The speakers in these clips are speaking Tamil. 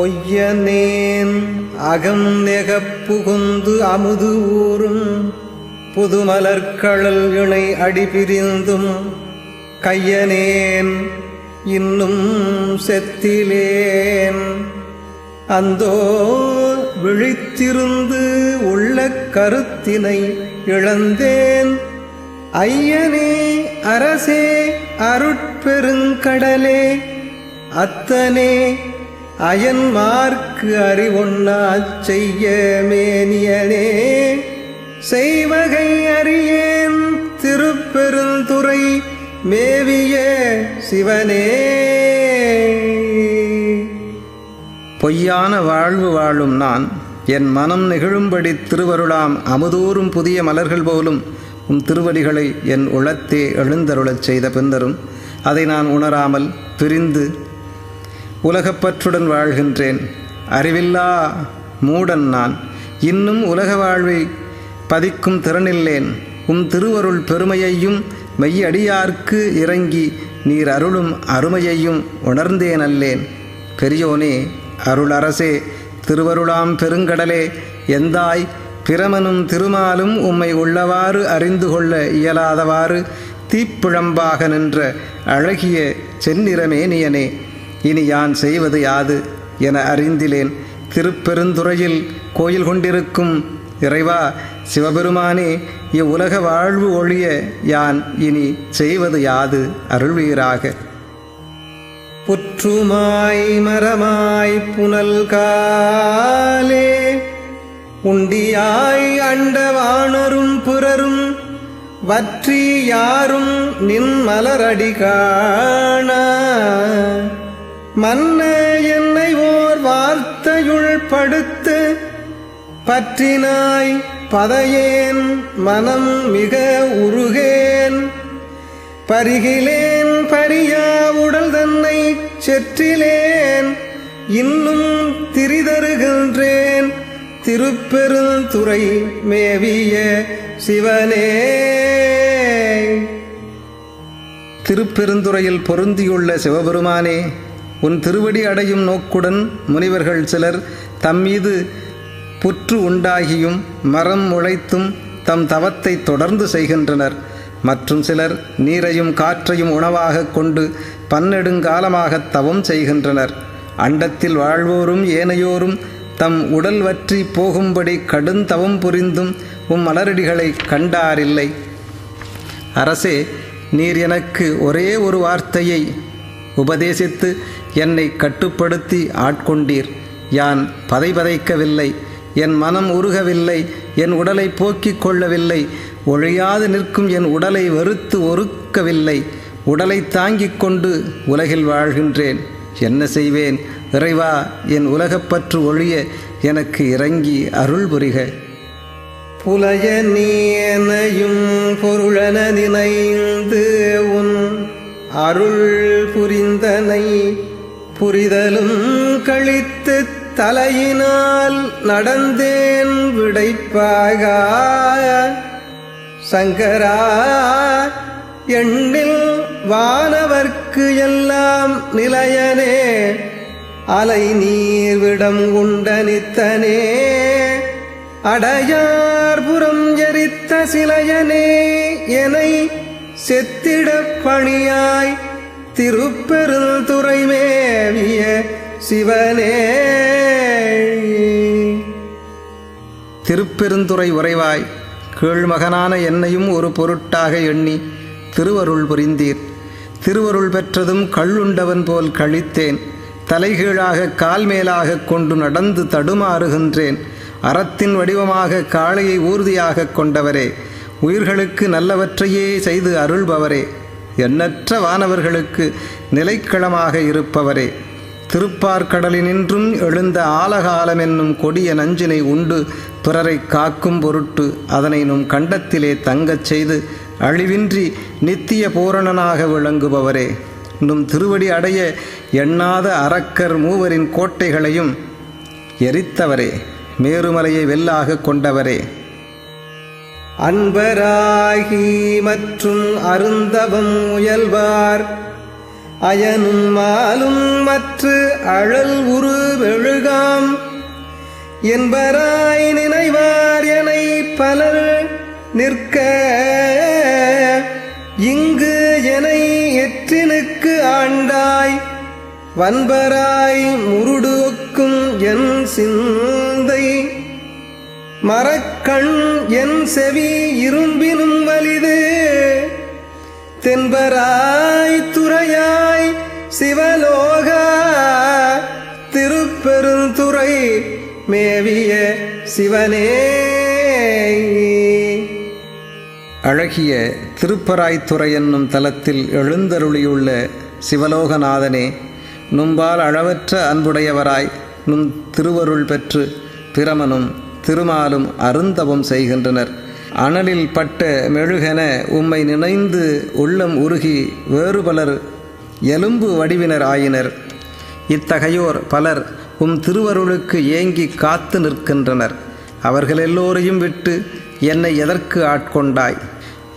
பொய்யனேன். அகம் நெகப்புகுந்து அமுது ஊறும். புதுமலர்கழல் இணை அடிபிரிந்தும் கையனேன் இன்னும் செத்திலேன். அந்தோ விழித்திருந்து உள்ள கருத்தினை இழந்தேன். ஐயனே அரசே அருட்பெருங்கடலே அத்தனே அயன்மார்க்கு அறிவொன்னா செய்ய மேனியனே செய்வகை அறியேன் திருப்பெருந்துறை மேவிய சிவனே. பொய்யான வாழ்வு வாழும் நான் என் மனம் நெகிழும்படி திருவருளாம் அமுதூறும் புதிய மலர்கள் போலும் உம் திருவடிகளை என் உளத்தே எழுந்தருளச் செய்த பின்னரும் அதை நான் உணராமல் பிரிந்து உலகப்பற்றுடன் வாழ்கின்றேன். அறிவில்லா மூடன் நான். இன்னும் உலக வாழ்வை பதிக்கும் திறனில்லேன். உம் திருவருள் பெருமையையும் மெய்யடியார்க்கு இறங்கி நீர் அருளும் அருமையையும் உணர்ந்தேன் அல்லேன் பெரியோனே அருள் அரசே திருவருளாம் பெருங்கடலே எந்தாய் பிரமனும் திருமாலும் உம்மை உள்ளவாறு அறிந்து கொள்ள இயலாதவாறு தீப்பிழம்பாக நின்ற அழகிய செந்நிறமேனியனே. இனி யான் செய்வது யாது என அறிந்திலேன். திருப்பெருந்துறையில் கோயில் கொண்டிருக்கும் இறைவா சிவபெருமானே இவ்வுலக வாழ்வு ஒழிய யான் இனி செய்வது யாது அருள்வீராக. புற்றுமாய் மரமாய் புனல் காலே உண்டியாய் அண்டவாணரும் பிறரும் வற்றி யாரும் நின் மலரடி காண. மன்ன என்னை ஓர் வார்த்தையுள் படுத்து பற்றினாய் பதையேன் மனம் மிக உருகேன். பருகிலேன் பரியா உடல் தன்னை செற்றிலேன். இன்னும் திரிதருகின்றேன் திருப்பெருந்துறை மேவிய சிவனே. திருப்பெருந்துறையில் பொருந்தியுள்ள சிவபெருமானே உன் திருவடி அடையும் நோக்குடன் முனிவர்கள் சிலர் தம்மீது புற்று உண்டாகியும் மரம் முளைத்தும் தம் தவத்தை தொடர்ந்து செய்கின்றனர். மற்றும் சிலர் நீரையும் காற்றையும் உணவாகக் கொண்டு பன்னெடுங்காலமாக தவம் செய்கின்றனர். அண்டத்தில் வாழ்வோரும் ஏனையோரும் தம் உடல் வற்றி போகும்படி கடுந்தவம் புரிந்தும் உம் மலரடிகளை கண்டாரில்லை. அரசே நீர் எனக்கு ஒரே ஒரு வார்த்தையை உபதேசித்து என்னை கட்டுப்படுத்தி ஆட்கொண்டீர். யான் பதைபதைக்கவில்லை என் மனம் உருகவில்லை என் உடலை போக்கிக் கொள்ளவில்லை ஒழியாது நிற்கும் என் உடலை வெறுத்து ஒருக்கவில்லை உடலை தாங்கிக் கொண்டு உலகில் வாழ்கின்றேன். என்ன செய்வேன்? இறைவா என் உலகப்பற்று ஒழிய எனக்கு இறங்கி அருள் புரிக. புலைய நீனையும் பொருளன நினைந்து உன் அருள் புரிந்தனை புரிதலும் கழித்து தலையினால் நடந்தேன் விடைப்பாக சங்கரா எண்ணில் வானவர்க்கு எல்லாம் நிலையனே. அலை நீர்விடம் உண்ட நித்தனே. அடையார்புறம் எரித்த சிலையனே. எனை செத்திடப் பணியாய் திருப்பெருந்துறை மேவிய சிவனே. திருப்பெருந்துறை உறைவாய் கீழ்மகனான என்னையும் ஒரு பொருட்டாக எண்ணி திருவருள் புரிந்தீர். திருவருள் பெற்றதும் கள்ளுண்டவன் போல் கழித்தேன். தலைகீழாக கால் மேலாக கொண்டு நடந்து தடுமாறுகின்றேன். அறத்தின் வடிவமாக காளையை ஊர்தியாக கொண்டவரே உயிர்களுக்கு நல்லவற்றையே செய்து அருள்பவரே. எண்ணற்ற வானவர்களுக்கு நிலைக்களமாக இருப்பவரே திருப்பார்கடலினின்றும் எழுந்த ஆலகாலம் என்னும் கொடிய நஞ்சினை உண்டு பிறரை காக்கும் பொருட்டு அதனை நும் கண்டத்திலே தங்கச் செய்து அழிவின்றி நித்திய பூரணனாக விளங்குபவரே. நும் திருவடி அடைய எண்ணாத அரக்கர் மூவரின் கோட்டைகளையும் எரித்தவரே மேருமலையை வெல்லாக கொண்டவரே. அன்பராகி மற்றும் அருந்தவம் முயல்வார். அயனும் மாலும் மற்ற அழல் உரு வெழுகாம். என்பராய் நினைவார் என பலர் நிற்க. இங்கு எனை எற்றினுக்கு ஆண்டாய். வன்பராய் முருடுக்கும் என் சிந்தை. மரக்கண் என் செவி இரும்பினும் வலிது. தென்பராய் துறையாய் சிவலோகா திருப்பெருந்துறை மேவிய சிவனே. அழகிய திருப்பராய்த்துறை என்னும் தலத்தில் எழுந்தருளியுள்ள சிவலோகநாதனே நும்பால் அளவற்ற அன்புடையவராய் நும் திருவருள் பெற்று பிரமனும் திருமாலும் அருந்தவம் செய்கின்றனர். அனலில் பட்ட மெழுகென உம்மை நினைந்து உள்ளம் உருகி வேறு பலர் எலும்பு வடிவினர் ஆயினர். இத்தகையோர் பலர் உம் திருவருளுக்கு ஏங்கி காத்து நிற்கின்றனர். அவர்கள் எல்லோரையும் விட்டு என்னை எதற்கு ஆட்கொண்டாய்?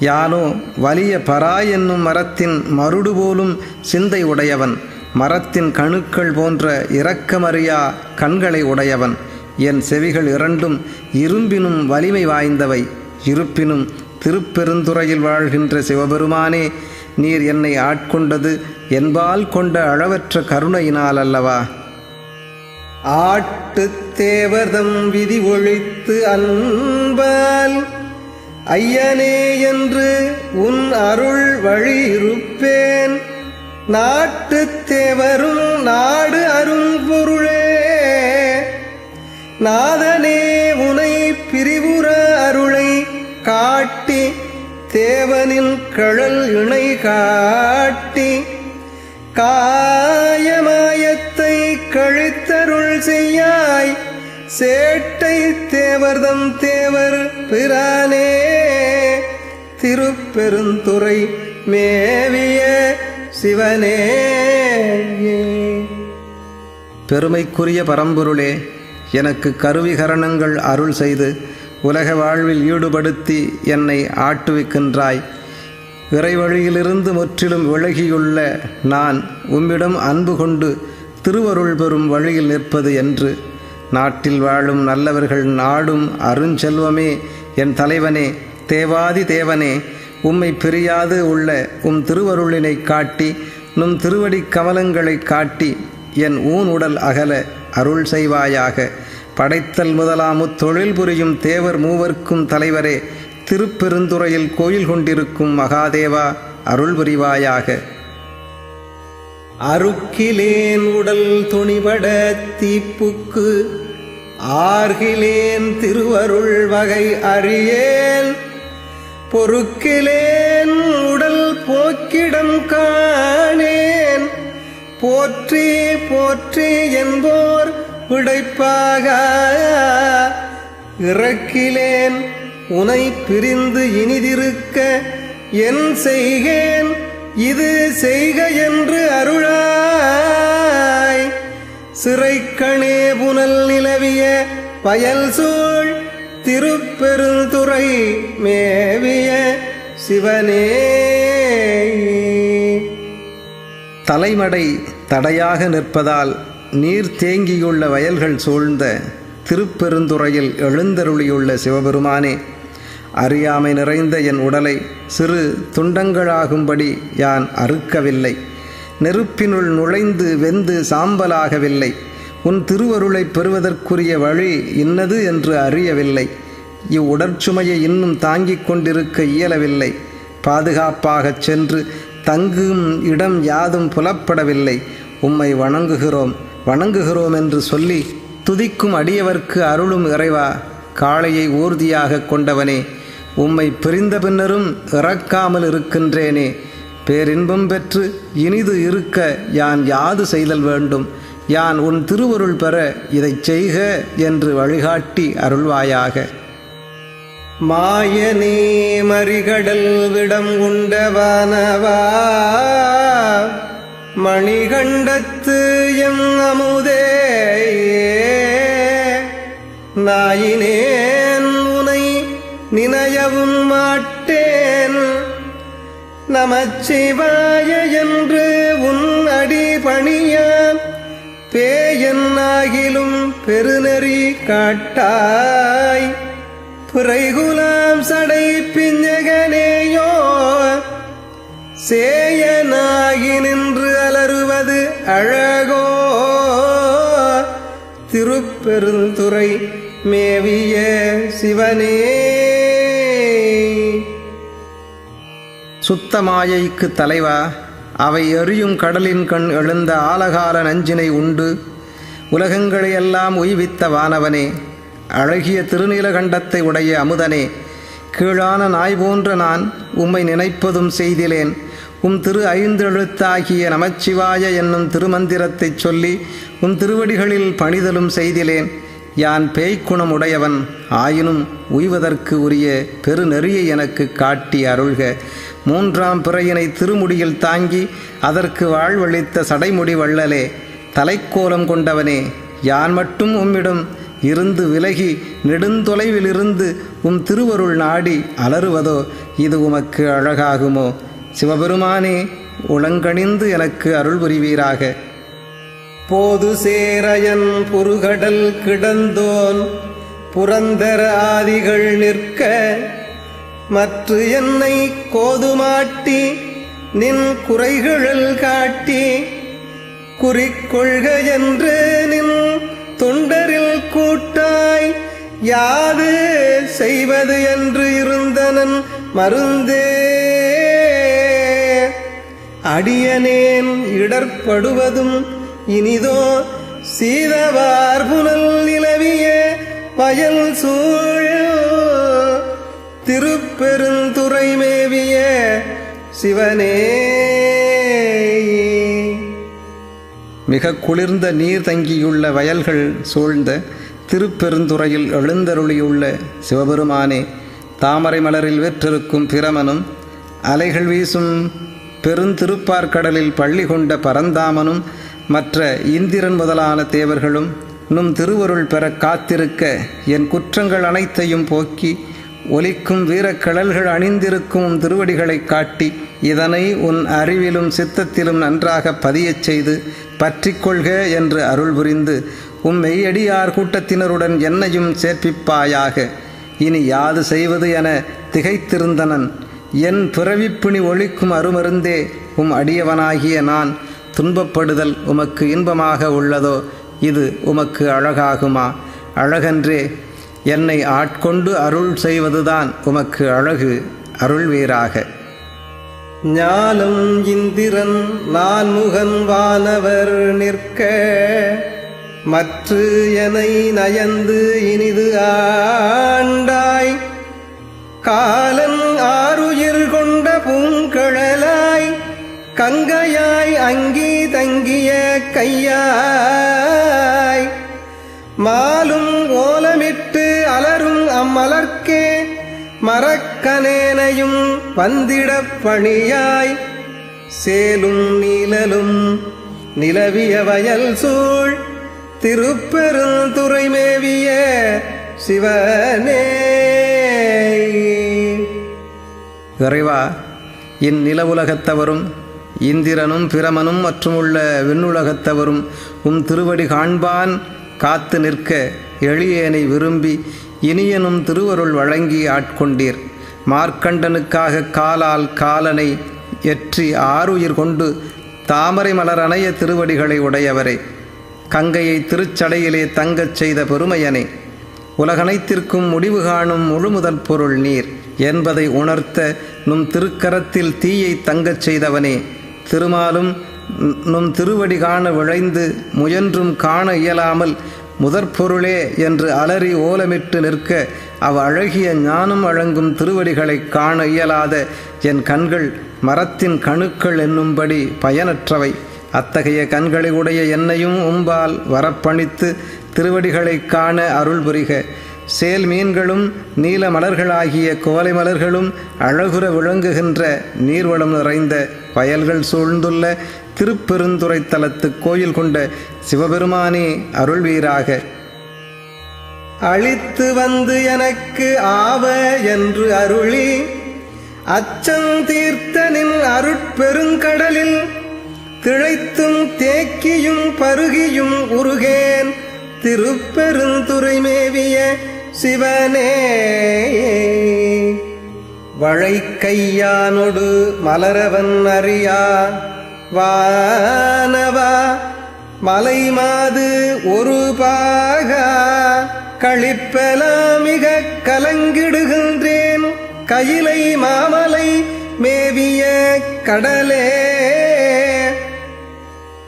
யானோ வலிய பரா என்னும் மரத்தின் மருடு போலும் சிந்தை உடையவன். மரத்தின் கணுக்கள் போன்ற இரக்கமறியா கண்களை உடையவன். என் செவிகள் இரண்டும் இரும்பினும் வலிமை வாய்ந்தவை. இருப்பினும் திருப்பெருந்துறையில் வாழ்கின்ற சிவபெருமானே நீர் என்னை ஆட்கொண்டது என்பால் கொண்ட அளவற்ற கருணையினால் அல்லவா? ஆட்டுத் தேவதம் விதி ஒழித்து அன்பால் ஐயனே என்று உன் அருள் வழி இருப்பேன் நாட்டுத் தேவரும் நாடு அரும்பொருளே. நாதனே உனை பிரிவுற அருளை காட்டி தேவனின் கழல் இணை காட்டி காயமாயத்தை கழித்தருள் செய்யாய் சேட்டை தேவர்தம் தேவர் பிரானே திருப்பெருந்துறை மேவிய சிவனே. பெருமைக்குரிய பரம்பொருளே எனக்கு கருவிகரணங்கள் அருள் செய்து உலக வாழ்வில் ஈடுபடுத்தி என்னை ஆட்டுவிக்கின்றாய். இறைவழியிலிருந்து முற்றிலும் விலகியுள்ள நான் உம்மிடம் அன்பு கொண்டு திருவருள் பெறும் வழியில் நிற்பது என்று. நாட்டில் வாழும் நல்லவர்கள் நாடும் அருஞ்செல்வமே என் தலைவனே தேவாதி தேவனே உம்மை பிரியாது உள்ள உம் திருவருளினை காட்டி நும் திருவடிக் கமலங்களை காட்டி என் ஊன் உடல் அகல அருள் செய்வாயாக. படைத்தல் முதலாமு தொழில் புரியும் தேவர் மூவர்க்கும் தலைவரே திருப்பெருந்துறையில் கோயில் கொண்டிருக்கும் மகாதேவா அருள் புரிவாயாக. அருக்கிலேன் உடல் துணிபட தீப்புக்கு ஆர்கிலேன் திருவருள் வகை அறியேன் பொறுக்கிலேன் உடல் போக்கிடம் காணேன் போற்றி போற்றி என்போர் விடைப்பாக இறக்கிலேன். உனை பிரிந்து இனிதிருக்க என் செய்கேன். இது செய்க என்று அருளாய். சிறைக்கணே புனல் நிலவிய பயல் சூழ் திருப்பெருந்துறை மேவிய சிவனே. தலைமடை தடையாக நிற்பதால் நீர் தேங்கியுள்ள வயல்கள் சூழ்ந்த திருப்பெருந்துறையில் எழுந்தருளியுள்ள சிவபெருமானே அறியாமை நிறைந்த என் உடலை சிறு துண்டங்களாகும்படி யான் அறுக்கவில்லை. நெருப்பினுள் நுழைந்து வெந்து சாம்பலாகவில்லை. உன் திருவருளைப் பெறுவதற்குரிய வழி இன்னது என்று அறியவில்லை. இவ்வுடற்சுமையை இன்னும் தாங்கிக் கொண்டிருக்க இயலவில்லை. பாதுகாப்பாகச் சென்று தங்கும் இடம் யாதும் புலப்படவில்லை. உம்மை வணங்குகிறோம். வணங்குகிறோம் என்று சொல்லி துதிக்கும் அடியவர்க்கு அருளும் இறைவா காளையை ஊர்தியாக கொண்டவனே உம்மை பிரிந்த பின்னரும் இறக்காமல் இருக்கின்றேனே. பேரின்பம் பெற்று இனிது இருக்க யான் யாது செய்தல் வேண்டும்? யான் உன் திருவருள் பெற இதைச் செய்க என்று வழிகாட்டி அருள்வாயாக. மாயனே மறிகடல் விடம் உண்டவானவா? மணிகண்டத்து எம் அமுதே நாயினேன் உனை நினையவும் மாட்டேன். நமச்சிவாய என்று உன் அடி பணியான் பேயன்னாகிலும் பெருநெறி காட்டாய். புரைகுலாம் சடை பிஞ்சகனேயோ சேயனாகி நின்று அழகோ திருப்பெருந்துறை மேவிய சிவனே. சுத்தமாயைக்கு தலைவா அவை எறியும் கடலின் கண் எழுந்த ஆலகால நஞ்சினை உண்டு. உலகங்களையெல்லாம் உய்வித்த வானவனே அழகிய திருநீலகண்டத்தை உடைய அமுதனே கீழான நாய் போன்ற நான் உம்மை நினைப்பதும் செய்திலேன். உம் திரு ஐந்தெழுத்தாகிய நமச்சிவாய என்னும் திருமந்திரத்தைச் சொல்லி உம் திருவடிகளில் பணிதலும் செய்திலேன். யான் பேய்க்குணம் உடையவன் ஆயினும் உய்வதற்கு உரிய பெருநெறியை எனக்கு காட்டி அருள்க. மூன்றாம் பிறையினை திருமுடியில் தாங்கி அதற்கு வாழ்வளித்த சடைமுடி வள்ளலே தலைக்கோலம் கொண்டவனே யான் மட்டும் உம்மிடம் இருந்து விலகி நெடுந்தொலைவிலிருந்து உம் திருவருள் நாடி அலறுவதோ இது உமக்கு அழகாகுமோ? சிவபெருமானே உளங்கணிந்து எனக்கு அருள் புரிவீராக. போது சேரையன் புருகடல் கிடந்தோன் புரந்தர ஆதிகள் நிற்க மற்ற என்னை கோதுமாட்டி நின் குறைகளில் காட்டி குறிக்கொள்க என்று நின் தொண்டரில் கூட்டாய் யாது செய்வது என்று இருந்தனன் மருந்தே. அடியனேன் இடர்படுவதும் இனிதோ சீதவார் புனல் நிலவிய வயல் சூழ் திருப்பெருந்துறை மேவிய சிவனே. மிக குளிர்ந்த நீர் தங்கியுள்ள வயல்கள் சூழ்ந்த திருப்பெருந்துறையில் எழுந்தருளியுள்ள சிவபெருமானே தாமரை மலரில் வெற்றிருக்கும் பிரமனும் அலைகள் வீசும் பெருந்திருப்பார்கடலில் பள்ளி கொண்ட பரந்தாமனும் மற்ற இந்திரன் முதலான தேவர்களும் நும் திருவருள் பெற காத்திருக்க என் குற்றங்கள் அனைத்தையும் போக்கி ஒலிக்கும் வீரக்கடல்கள் அணிந்திருக்கும் திருவடிகளை காட்டி இதனை உன் அறிவிலும் சித்தத்திலும் நன்றாக பதியச் செய்து பற்றிக்கொள்க என்று அருள் புரிந்து உம் மெய்யடியார் கூட்டத்தினருடன் என்னையும் சேர்ப்பிப்பாயாக. இனி யாது செய்வது என திகைத்திருந்தனன். என் பிறவிப்பிணி ஒழிக்கும் அருமருந்தே உம் அடியவனாகிய நான் துன்பப்படுதல் உமக்கு இன்பமாக உள்ளதோ இது உமக்கு அழகாகுமா? அழகன்றே என்னை ஆட்கொண்டு அருள் செய்வதுதான் உமக்கு அழகு அருள்வீராக. ஞானம் இந்திரன் நான்முகன் வானவர் நிற்க மற்ற எனை நயந்து இனிது ஆண்டாய். காலன் ஆ பூங்கழலாய் கங்கையாய் அங்கி தங்கிய கையாய். மாலும் ஓலமிட்டு அலரும் அம்மலர்க்கே மரக்கனேனையும் வந்திடப் பணியாய். சேலும் நீலலும் நிலவிய வயல் சூழ் திருப்பெருந்துறை மேவிய சிவனே. இறைவா இந்நிலவுலகத்தவரும் இந்திரனும் பிரமனும் மற்றும் உள்ள விண்ணுலகத்தவரும் உம் திருவடி காண்பான் காத்து நிற்க எளியேனை விரும்பி இனியனும் திருவருள் வழங்கி ஆட்கொண்டீர். மார்க்கண்டனுக்காக காலால் காலனை எற்றி ஆறுயிர் கொண்டு தாமரை மலர் அணைய திருவடிகளை உடையவரே. கங்கையை திருச்சடையிலே தங்கச் செய்த பெருமையனே. உலகனைத்திற்கும் முடிவு காணும் முழுமுதல் பொருள் நீர். என்பதை உணர்த்த நும் திருக்கரத்தில் தீயை தங்கச் செய்தவனே. திருமாலும் நும் திருவடி காண விழைந்து முயன்றும் காண இயலாமல் முதற்பொருளே என்று அலறி ஓலமிட்டு நிற்க அவ் அழகிய ஞானம் வழங்கும் திருவடிகளை காண இயலாத என் கண்கள் மரத்தின் கணுக்கள் என்னும்படி பயனற்றவை. அத்தகைய கண்களை உடைய என்னையும் உம்பால் வரப்பணித்து திருவடிகளை காண அருள் புரிக சேல் மீன்களும் நீல மலர்களாகிய கோலை மலர்களும் அழகுற விளங்குகின்ற நீர்வளம் நிறைந்த வயல்கள் சூழ்ந்துள்ள திருப்பெருந்துறை தலத்து கோயில் கொண்ட சிவபெருமானே அருள்வீராக. அழித்து வந்து எனக்கு ஆவ என்று அருளி அச்சம் தீர்த்தனின் அருட்பெருங்கடலில் திளைத்தும் தேக்கியும் பருகியும் உருகேன் திருப்பெருந்துறை மேவிய சிவனே. வழைக்கையானொடு மலரவன் அறியா. வானவா மலைமாது ஒரு பாகா. களிப்பெலாமிக கலங்கிடுகின்றேன். கயிலை மாமலை மேவிய கடலே.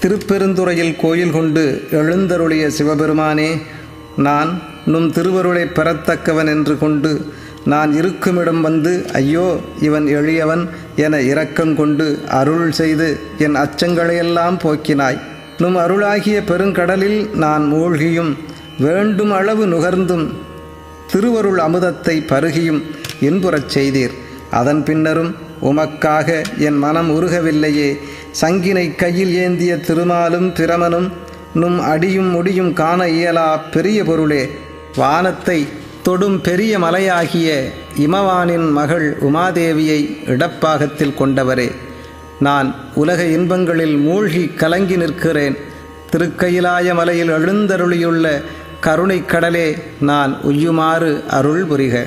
திருப்பெருந்துறையில் கோயில் கொண்டு எழுந்தருளிய சிவபெருமானே நான் நும் திருவருளை பெறத்தக்கவன் என்று கொண்டு நான் இருக்குமிடம் வந்து ஐயோ இவன் எளியவன் என இரக்கம் கொண்டு அருள் செய்து என் அச்சங்களையெல்லாம் போக்கினாய். நும் அருளாகிய பெருங்கடலில் நான் மூழ்கியும் வேண்டும் அளவு நுகர்ந்தும் திருவருள் அமுதத்தை பருகியும் இன்புறச் செய்தீர். அதன் பின்னரும் உமக்காக என் மனம் உருகவில்லையே. சங்கினை கையில் ஏந்திய திருமாலும் பிரமனும் நும் அடியும் முடியும் காண இயலா பெரிய பொருளே. வானத்தை தொடும் பெரிய மலையாகிய இமவானின் மகள் உமாதேவியை இடப்பாகத்தில் கொண்டவரே. நான் உலக இன்பங்களில் மூழ்கி கலங்கி நிற்கிறேன். திருக்கயிலாய மலையில் எழுந்தருளியுள்ள கருணைக் கடலே நான் உய்யுமாறு அருள் புரிக.